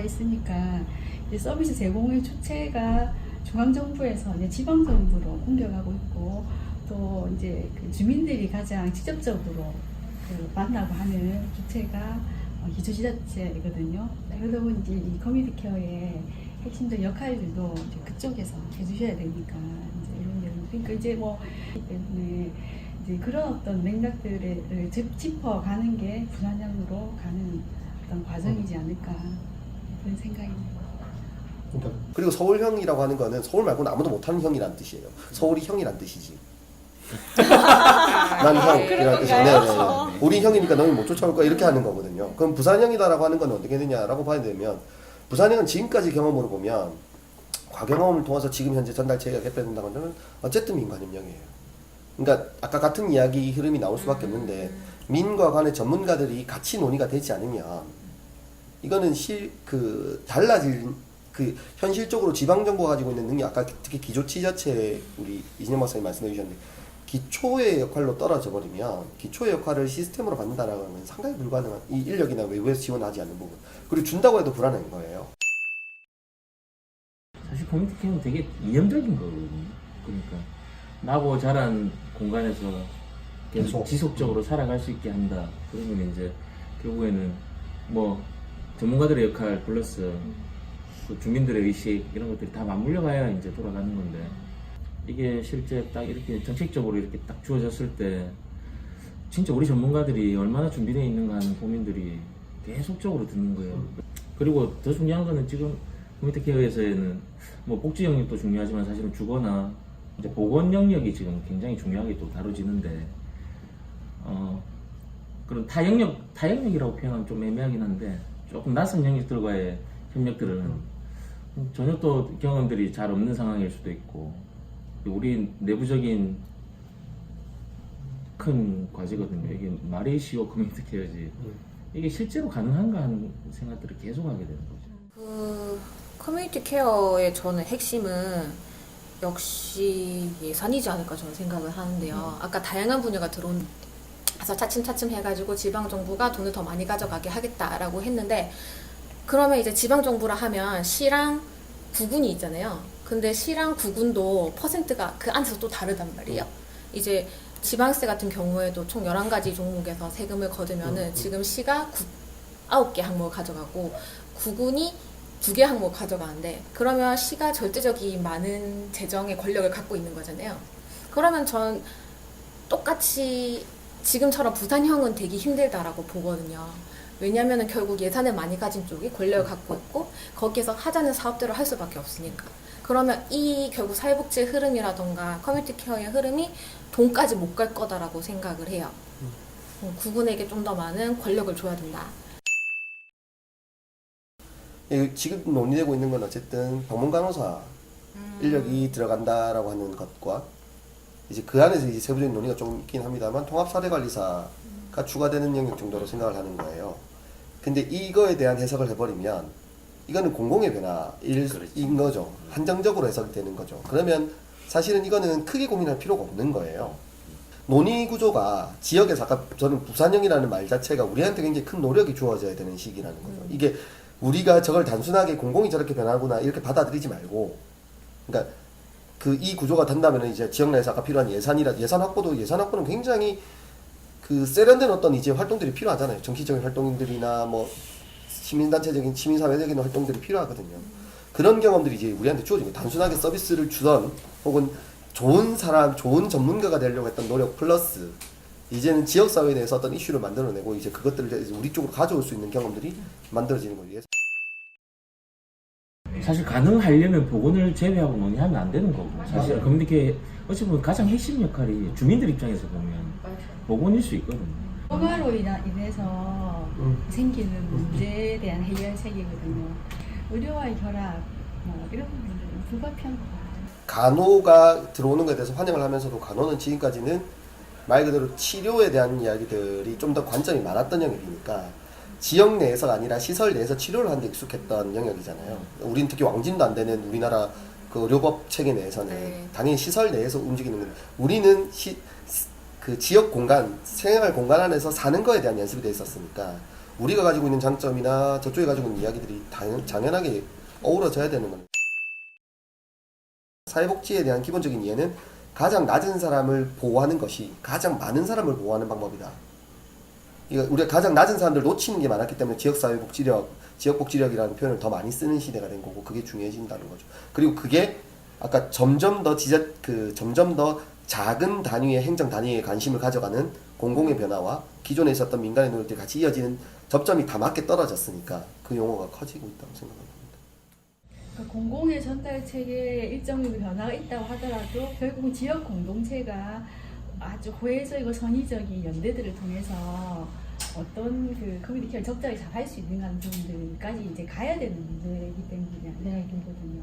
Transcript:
나와 있으니까 서비스 제공의 주체가 중앙정부에서 이제 지방정부로 옮겨가고 있고 또 이제 그 주민들이 가장 직접적으로 그 만나고 하는 주체가 어, 기초지자체이거든요. 그러다 보니 이제 이 커뮤니티 케어의 핵심적 역할들도 그쪽에서 해주셔야 되니까 이제 이런 게 그러니까 이제 뭐 때문에 이제 그런 어떤 맥락들을 짚- 짚어가는 게 분한형으로 가는 어떤 과정이지 않을까 그런 생각입니다. 그리고 서울형이라고 하는 거는 서울 말고는 아무도 못하는 형이란 뜻이에요. 서울이 형이란 뜻이지. 난 형이란 뜻이 네, 네, 네. 우리 형이니까 너희 못 쫓아올 거야 이렇게 하는 거거든요. 그럼 부산형이다라고 하는 건 어떻게 되냐라고 봐야 되면 부산형은 지금까지 경험으로 보면 과경험을 통해서 지금 현재 전달 체계가 개편된다고 하면 어쨌든 민관협력이에요. 그러니까 아까 같은 이야기 흐름이 나올 수밖에 없는데 민과 관의 전문가들이 같이 논의가 되지 않으면 이거는 실 그 달라질 그 현실적으로 지방 정부가 가지고 있는 능력 아까 특히 기초 지자체 우리 이진영 박사님 말씀해 주셨는데 기초의 역할로 떨어져 버리면 기초의 역할을 시스템으로 받는다라는 건 상당히 불가능한 이 인력이나 외부에서 지원하지 않는 부분 그리고 준다고 해도 불안한 거예요. 사실 커뮤니티 캠은 되게 이념적인 거거든요. 그러니까 나고 자란 공간에서 계속. 지속적으로 살아갈 수 있게 한다. 그러면 이제 결국에는 뭐 전문가들의 역할 플러스 그 주민들의 의식 이런 것들이 다 맞물려 가야 이제 돌아가는 건데 이게 실제 딱 이렇게 정책적으로 이렇게 딱 주어졌을 때 진짜 우리 전문가들이 얼마나 준비되어 있는가 하는 고민들이 계속적으로 드는 거예요. 그리고 더 중요한 거는 지금 커뮤니티 케어에서는 뭐 복지 영역도 중요하지만 사실은 주거나 이제 보건 영역이 지금 굉장히 중요하게 또 다뤄지는데 어 그런 타 영역 타 영역이라고 표현하면 좀 애매하긴 한데 조금 낯선 영역들과의 협력들은 전혀 또 경험들이 잘 없는 상황일 수도 있고 우리 내부적인 큰 과제거든요. 이게 말이 쉬워 커뮤니티 케어지 이게 실제로 가능한가 하는 생각들을 계속 하게 되는 거죠. 그 커뮤니티 케어의 저는 핵심은 역시 예산이지 않을까 저는 생각을 하는데요. 아까 다양한 분야가 들어온 그래서 차츰차츰 해가지고 지방 정부가 돈을 더 많이 가져가게 하겠다라고 했는데 그러면 이제 지방 정부라 하면 시랑 구군이 있잖아요. 근데 시랑 구군도 퍼센트가 그 안에서 또 다르단 말이에요. 이제 지방세 같은 경우에도 총 11가지 종목에서 세금을 거두면은 지금 시가 9개 항목을 가져가고 구군이 두 개 항목 가져가는데 그러면 시가 절대적인 많은 재정의 권력을 갖고 있는 거잖아요. 그러면 전 똑같이 지금처럼 부산형은 되기 힘들다라고 보거든요. 왜냐하면 결국 예산을 많이 가진 쪽이 권력을 갖고 있고 거기에서 하자는 사업들을 할 수밖에 없으니까. 그러면 이 결국 사회복지의 흐름이라던가 커뮤니티 케어의 흐름이 돈까지 못 갈 거다라고 생각을 해요. 음, 구군에게 좀 더 많은 권력을 줘야 된다. 예, 지금 논의되고 있는 건 어쨌든 방문 간호사 인력이 들어간다라고 하는 것과 이제 그 안에서 이제 세부적인 논의가 좀 있긴 합니다만 통합 사대 관리사가 추가되는 영역 정도로 생각을 하는 거예요. 근데 이거에 대한 해석을 해버리면 이거는 공공의 변화인 거죠. 한정적으로 해석되는 거죠. 그러면 사실은 이거는 크게 고민할 필요가 없는 거예요. 논의 구조가 지역에서 아까 저는 부산형이라는 말 자체가 우리한테 굉장히 큰 노력이 주어져야 되는 시기라는 거죠. 이게 우리가 저걸 단순하게 공공이 저렇게 변하구나 이렇게 받아들이지 말고 그러니까 그 이 구조가 된다면 이제 지역 내에서 아까 필요한 예산이라 예산 확보도 예산 확보는 굉장히 그 세련된 어떤 이제 활동들이 필요하잖아요. 정치적인 활동들이나 뭐 시민단체적인 시민사회적인 활동들이 필요하거든요. 그런 경험들이 이제 우리한테 거예요. 단순하게 서비스를 주던 혹은 좋은 사람, 좋은 전문가가 되려고 했던 노력 플러스 이제는 지역 사회에 대해서 어떤 이슈를 만들어내고 이제 그것들을 이제 우리 쪽으로 가져올 수 있는 경험들이 만들어지는 거예요. 사실 가능하려면 보건을 제외하고 논의하면 안 되는 거고 사실 커뮤니케 어찌 보면 가장 핵심 역할이 주민들 입장에서 보면 보건일 수 있거든요. 인하- 인해서 음. 생기는 문제에 대한 해결책이거든요. 의료와의 결합, 뭐 이런 부분들은 불가피한 간호가 들어오는 것에 대해서 환영을 하면서도 간호는 지금까지는 말 그대로 치료에 대한 이야기들이 좀 더 관점이 많았던 영역이니까 지역 내에서가 아니라 시설 내에서 치료를 하는 데 익숙했던 영역이잖아요. 우린 특히 왕진도 안 되는 우리나라 그 의료법 체계 내에서는 네. 당연히 시설 내에서 움직이는 건데 우리는 시, 그 지역 공간, 생활 공간 안에서 사는 거에 대한 연습이 돼 있었으니까 우리가 가지고 있는 장점이나 저쪽에 가지고 있는 이야기들이 당연, 당연하게 어우러져야 되는 겁니다. 사회복지에 대한 기본적인 이해는 가장 낮은 사람을 보호하는 것이 가장 많은 사람을 보호하는 방법이다. 우리가 가장 낮은 사람들 놓치는 게 많았기 때문에 지역사회복지력, 지역복지력이라는 표현을 더 많이 쓰는 시대가 된 거고 그게 중요해진다는 거죠. 그리고 그게 아까 점점 더 지적 그 점점 더 작은 단위의 행정 단위에 관심을 가져가는 공공의 변화와 기존에 있었던 민간의 노력들이 같이 이어지는 접점이 다 맞게 떨어졌으니까 그 용어가 커지고 있다고 생각합니다. 그러니까 공공의 전달 체계에 일정의 변화가 있다고 하더라도 결국은 지역 공동체가 아주 호혜적이고 선의적인 연대들을 통해서 어떤 그 커뮤니티를 적절히 잘 할 수 있는 그런 부분들까지 이제 가야 되는 문제이기 때문에 생각이 들거든요.